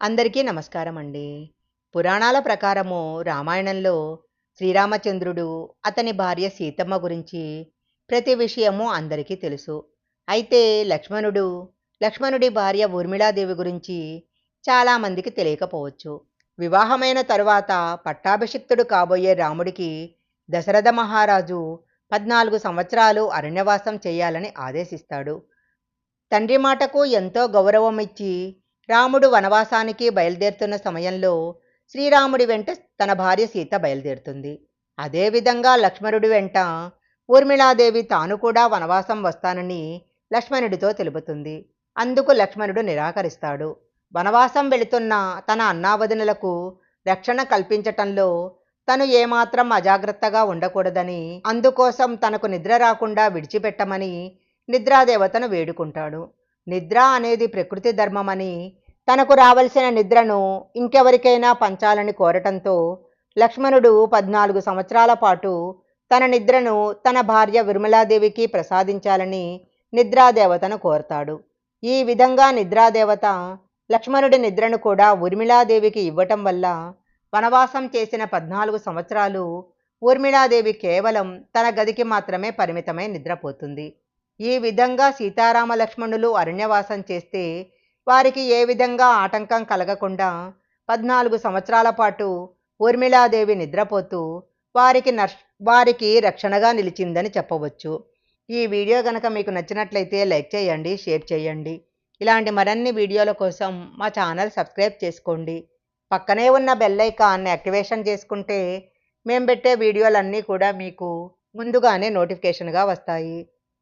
అందరికీ నమస్కారం అండి పురాణాల ప్రకారము రామాయణంలో శ్రీరామచంద్రుడు అతని భార్య సీతమ్మ గురించి ప్రతి విషయము అందరికీ తెలుసు. అయితే లక్ష్మణుడు లక్ష్మణుడి భార్య ఊర్మిళాదేవి గురించి చాలామందికి తెలియకపోవచ్చు. వివాహమైన తరువాత పట్టాభిషిక్తుడు కాబోయే రాముడికి దశరథ మహారాజు పద్నాలుగు సంవత్సరాలు అరణ్యవాసం చేయాలని ఆదేశిస్తాడు. తండ్రి మాటకు ఎంతో గౌరవం ఇచ్చి రాముడు వనవాసానికి బయలుదేరుతున్న సమయంలో శ్రీరాముడి వెంట తన భార్య సీత బయలుదేరుతుంది. అదేవిధంగా లక్ష్మణుడి వెంట ఊర్మిళాదేవి తాను కూడా వనవాసం వస్తానని లక్ష్మణుడితో తెలుపుతుంది. అందుకు లక్ష్మణుడు నిరాకరిస్తాడు. వనవాసం వెళుతున్న తన అన్నావదినలకు రక్షణ కల్పించటంలో తను ఏమాత్రం అజాగ్రత్తగా ఉండకూడదని అందుకోసం తనకు నిద్ర రాకుండా విడిచిపెట్టమని నిద్రాదేవతను వేడుకుంటాడు. నిద్ర అనేది ప్రకృతి ధర్మమని తనకు రావలసిన నిద్రను ఇంకెవరికైనా పంచాలని కోరటంతో లక్ష్మణుడు పద్నాలుగు సంవత్సరాల పాటు తన నిద్రను తన భార్య విర్మలాదేవికి ప్రసాదించాలని నిద్రాదేవతను కోరతాడు. ఈ విధంగా నిద్రాదేవత లక్ష్మణుడి నిద్రను కూడా ఉర్మిళాదేవికి ఇవ్వటం వల్ల వనవాసం చేసిన పద్నాలుగు సంవత్సరాలు ఊర్మిళాదేవి కేవలం తన గదికి మాత్రమే పరిమితమై నిద్రపోతుంది. ఈ విధంగా సీతారామ లక్ష్మణులు అరణ్యవాసం చేస్తే వారికి ఏ విధంగా ఆటంకం కలగకుండా పద్నాలుగు సంవత్సరాల పాటు ఊర్మిళాదేవి నిద్రపోతూ వారికి నష్ వారికి రక్షణగా నిలిచిందని చెప్పవచ్చు. ఈ వీడియో కనుక మీకు నచ్చినట్లయితే లైక్ చేయండి షేర్ చేయండి. ఇలాంటి మరిన్ని వీడియోల కోసం మా ఛానల్ సబ్స్క్రైబ్ చేసుకోండి. పక్కనే ఉన్న బెల్ ఐకాన్ని యాక్టివేషన్ చేసుకుంటే మేము పెట్టే వీడియోలన్నీ కూడా మీకు ముందుగానే నోటిఫికేషన్గా వస్తాయి.